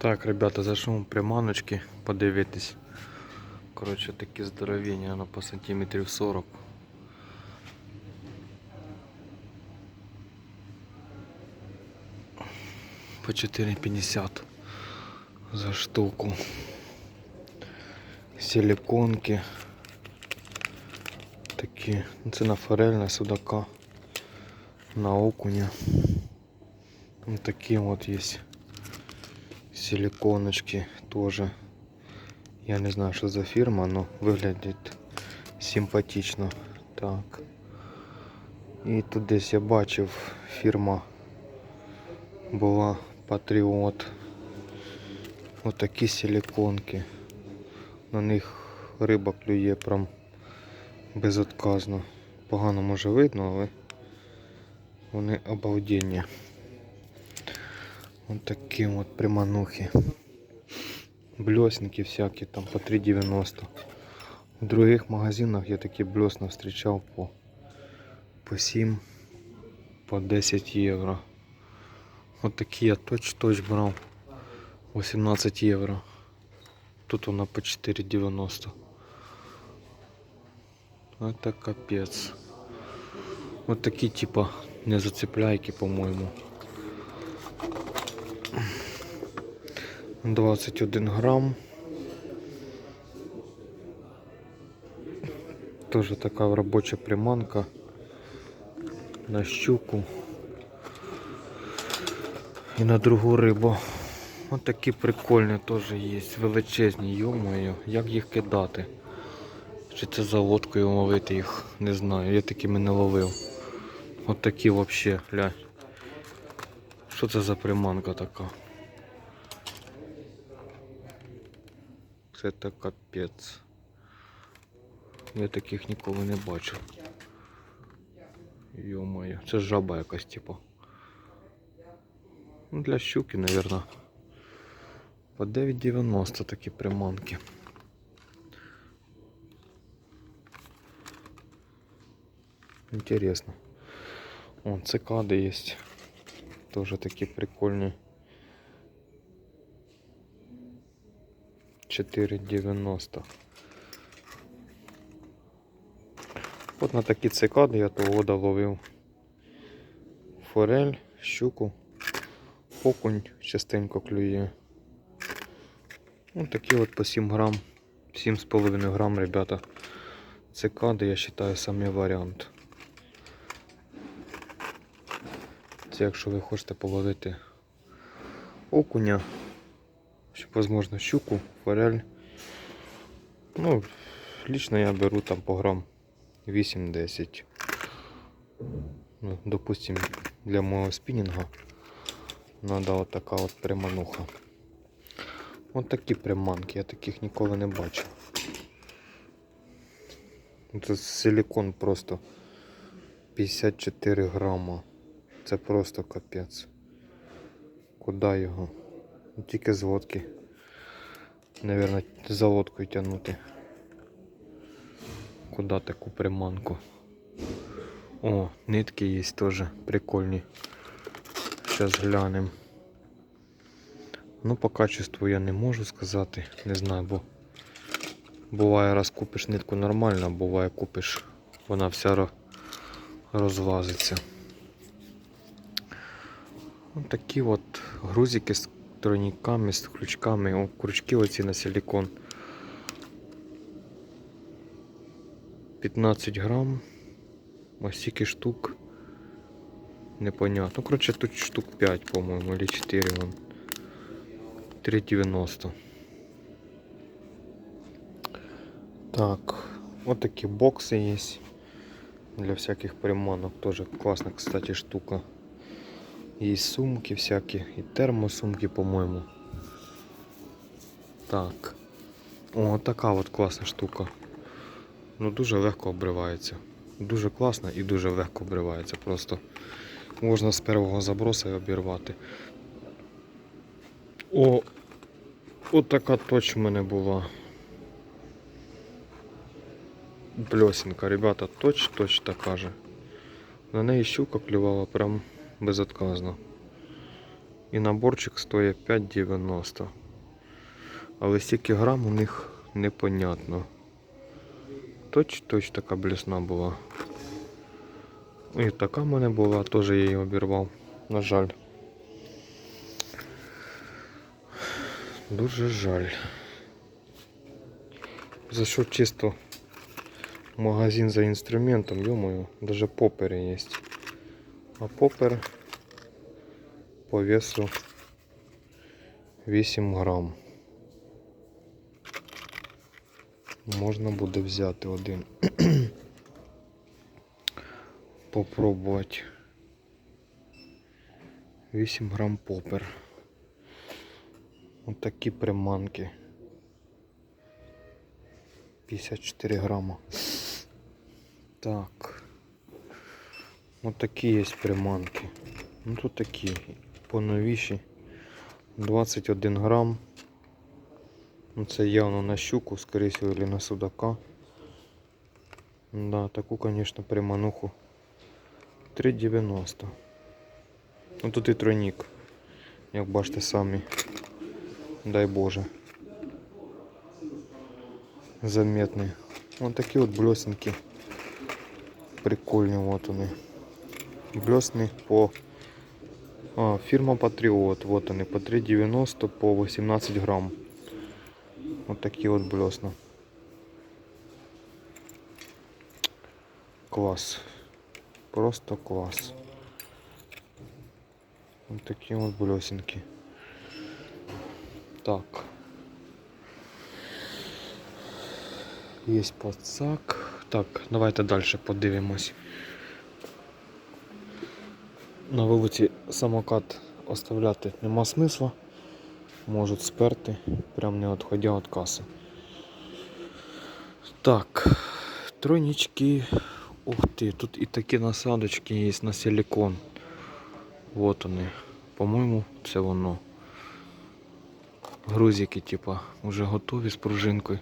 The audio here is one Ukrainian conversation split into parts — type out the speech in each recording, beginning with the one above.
Так, ребята, зайшов приманочки подивитись. Коротше, такі здоровіння, воно по сантиметрів 40. По 4,50 за штуку. Силиконки. Такі. Ну, Це на форель, на судака, на окуня. Там такі от є Силиконочки тоже. Я не знаю, що за фірма, но виглядить симпатично. Так. І тут десь я бачив фірма була Патріот. Отакі силиконки. На них риба клює прям безотказно. Погано може видно, але вони обалденні. Вот такие вот приманухи. Блесники всякие, там по 3,90. В других магазинах я такі блесна встречал по, по 7, по 10 євро. Вот такі я точ-точ брав. 18 євро. Тут вона по 4,90. Это капец. Вот такі типа не зацепляйки, по-моему. 21 грам. Тоже така робоча приманка на щуку і на другу рибу. Ось такі прикольні теж є, величезні, йомою, як їх кидати? Чи це за лодкою ловити їх, не знаю, я такими не ловив. Ось такі взагалі, глянь. Що це за приманка така? Це так капець. Я таких ніколи не бачив. Йо-моє, це жаба якась, типу. Ну, для щуки, наверное. По 9,90 такі приманки. Интересно. О, цикады есть. Тоже такие прикольные. 4,90. От на такі цикади я того ловив форель, щуку, окунь частенько клює. Ось такі от по 7 грам, 7,5 грам, ребята. Цикади, я вважаю, самий варіант. Це якщо ви хочете половити окуня, возможно, щуку, форель. Ну, лично я беру там по грам 8-10. Ну, допустим, для мого спінінга надо от така от примануха. От такі приманки, я таких ніколи не бачив. Це силикон просто 54 грама. Це просто капець. Куда його? Ну, Тільки з лодки. Наверно, за лодкою тягнути. Куда таку приманку? О, нитки є теж прикольні. Зараз глянемо. Ну, по качеству я не можу сказати, не знаю, бо буває раз купиш нитку нормально, а буває купиш, вона вся ро- розлазиться. Ось такі от грузики з тройниками, з крючками. О, крючки оці на силикон. 15 грам. Ось стільки штук. Непонятно. Ну, коротше, тут штук 5, по-моєму, или 4 вон. 3,90. Так, вот такие боксы есть для всяких приманок. Тоже классная, кстати, штука. Есть сумки всякие и термосумки, по-моему. Так. О, така от класна штука. Ну дуже легко обривається. Дуже класно і дуже легко обривається. Просто можна з першого заброса і обірвати. О, от така точ в мене була. Блесенка, ребята, точ, точ така же. На неї щука клювала прям безотказно. І наборчик стоїть 5,90. Але стільки грам у них непонятно. Точ, точ така блісна була. І така в мене була, теж я її обірвав. На жаль. Дуже жаль. Зайшов чисто в магазин за инструментом, ё-моё, даже поперы есть. А попер по весу 8 грам. Можна буде взяти один. Попробувати. 8 грам попер. Ось такі приманки. 54 грама. Так. Вот такие есть приманки. Ну тут такі поновіші. 21 грам. Ну, це явно на щуку, скорее всего, или на судака. Да, таку, конечно, примануху. 3,90. Ну тут і тройник. Як бачите самі. Дай Боже. Заметний. Вон такі от блесенки. Прикольні вот вони. Блесни по а, фирма Патриот. Вот они по 3,90 по 18 грамм. Вот такие вот блесна. Класс. Просто класс. Вот такие вот блесенки. Так. Є пацак. Так, давайте далі подивимось. На вулиці самокат оставляти нема смисла. Можуть сперти, прям не відходя від каси. Так, тройнички. Ух ти, тут і такі насадочки є на силикон. Вот вони. По-моєму, це воно. Грузики, типа, вже готові з пружинкою.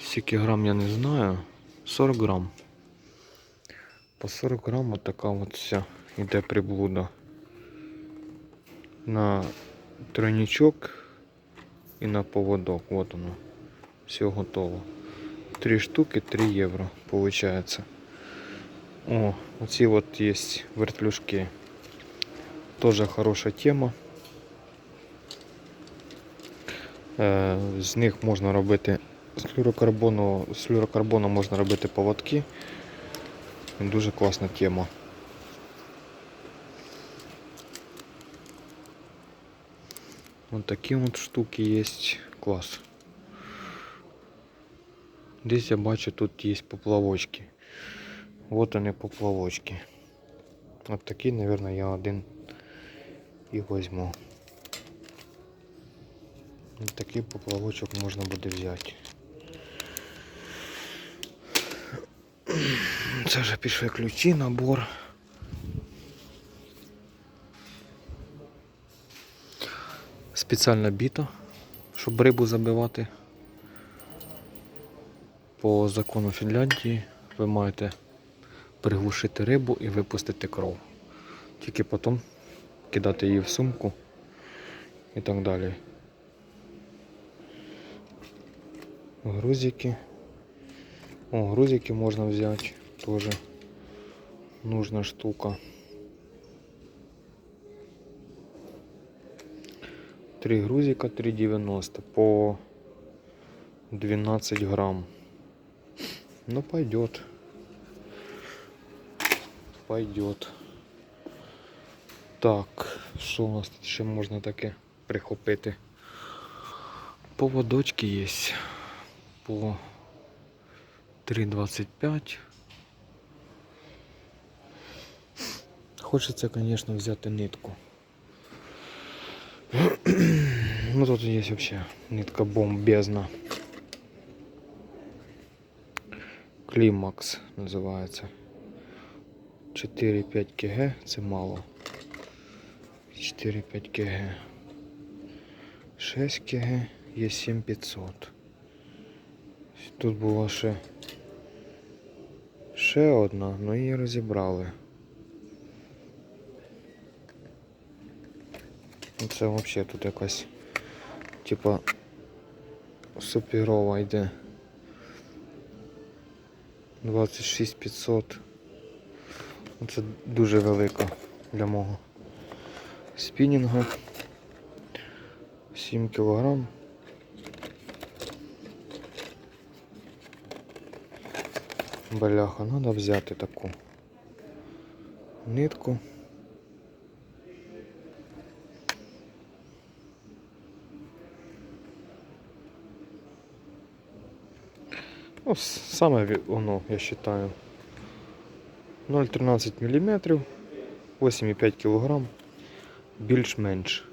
Скільки грам я не знаю. 40 грам. По 40 грам вот така от вся іде приблуда. На тройничок і на поводок. Вот оно. Все готово. Три штуки, 3 євро получается. О, оці от є вертлюжки. Тоже хороша тема. Е, З них можна робити з флюрокарбону, з флюрокарбону можна робити поводки. Дуже класна тема. Вот такі от штуки є. Клас. Десь я бачу тут є поплавочки. Вот вони поплавочки. От такі, наверное, я один і возьму. От такий поплавочок можна буде взяти. Це вже пішли ключі, набор. Спеціальна біта, щоб рибу забивати. По закону Фінляндії ви маєте приглушити рибу і випустити кров. Тільки потім кидати її в сумку і так далі. Грузики. О, грузики можно взять. Тоже нужна штука. Три грузика 3,90 по 12 грамм. Ну пойдет. Пойдет. Так, що у нас тут ще можна таке прихопити? Поводочки є по 3,25. Хочеться, звісно, взяти нитку. Ну тут є взагалі нитка бомбезна. Клімакс називається. 4-5 кг це мало. 4-5 кг. 6 кг є 7500. Тут була ще ще одна, але її розібрали. Ну, Це взагалі тут якась типа суперова йде. 26 500. Ну, Це дуже велика для мого спінінга. 7 кілограм. Бляха, треба взяти таку нитку. Ну, саме воно, я вважаю. 0,13 мм, 8,5 кг, більш-менш.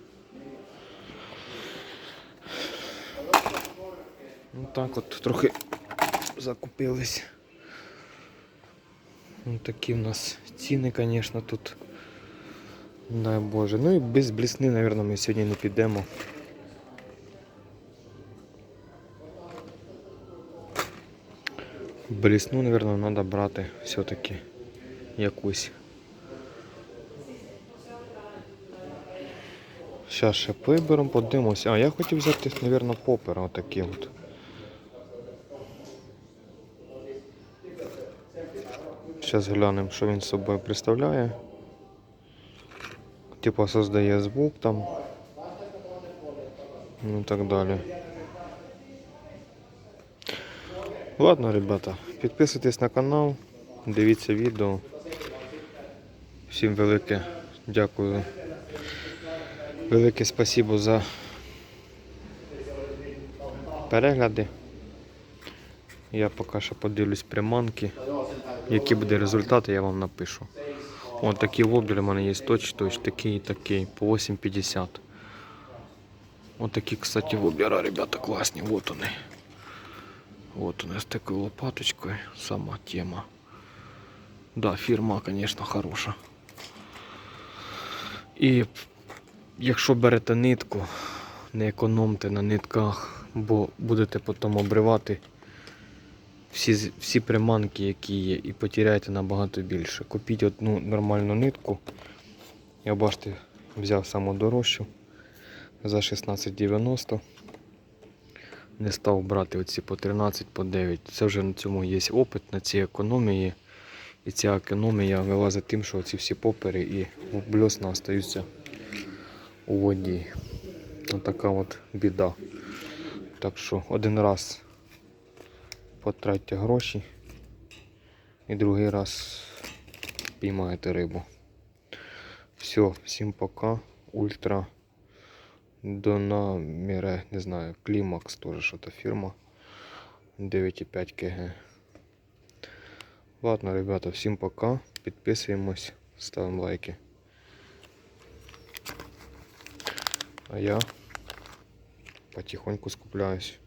Ну так от трохи закупились. Ну, такі в нас ціни, звісно, тут. Дай Боже. Ну і без блісни, мабуть, ми сьогодні не підемо. Блісну, мабуть, треба брати все-таки якусь. Зараз ще виберемо, подивимося. А, я хотів взяти, мабуть, попера отакі от. Зараз глянемо, що він собою представляє. Типа создає звук там. Ну і так далі. Ладно, ребята, підписуйтесь на канал, дивіться відео. Всім велике дякую. Велике спасибо за перегляди. Я поки що подивлюсь приманки. Які буде результати, я вам напишу. От такі воблери у мене є точ, точ, такий і такий, по 8,50. От такі, кстати, воблера, ребята, класні. Вот вони. Вот у нас такою лопаточкою сама тема. Да, фірма, конечно, хороша. І якщо берете нитку, не економте на нитках, бо будете потім обривати всі, всі приманки, які є, і потеряєте набагато більше. Купіть одну нормальну нитку. Я бачите, взяв саму дорожчу за 16,90. Не став брати оці по 13, по 9. Це вже на цьому є опит, на цій економії. І ця економія вилазить тим, що ці всі попери і бльосна остаються у воді. Отака от біда. Так що один раз потратьте гроші і другий раз піймаєте рибу. Все, всім пока. Ультра Донаміре, не знаю, Клімакс теж що то фірма. 9,5 кг. Ладно, ребята, всім пока. Підписуємось, ставимо лайки. А я потихоньку скупляюсь.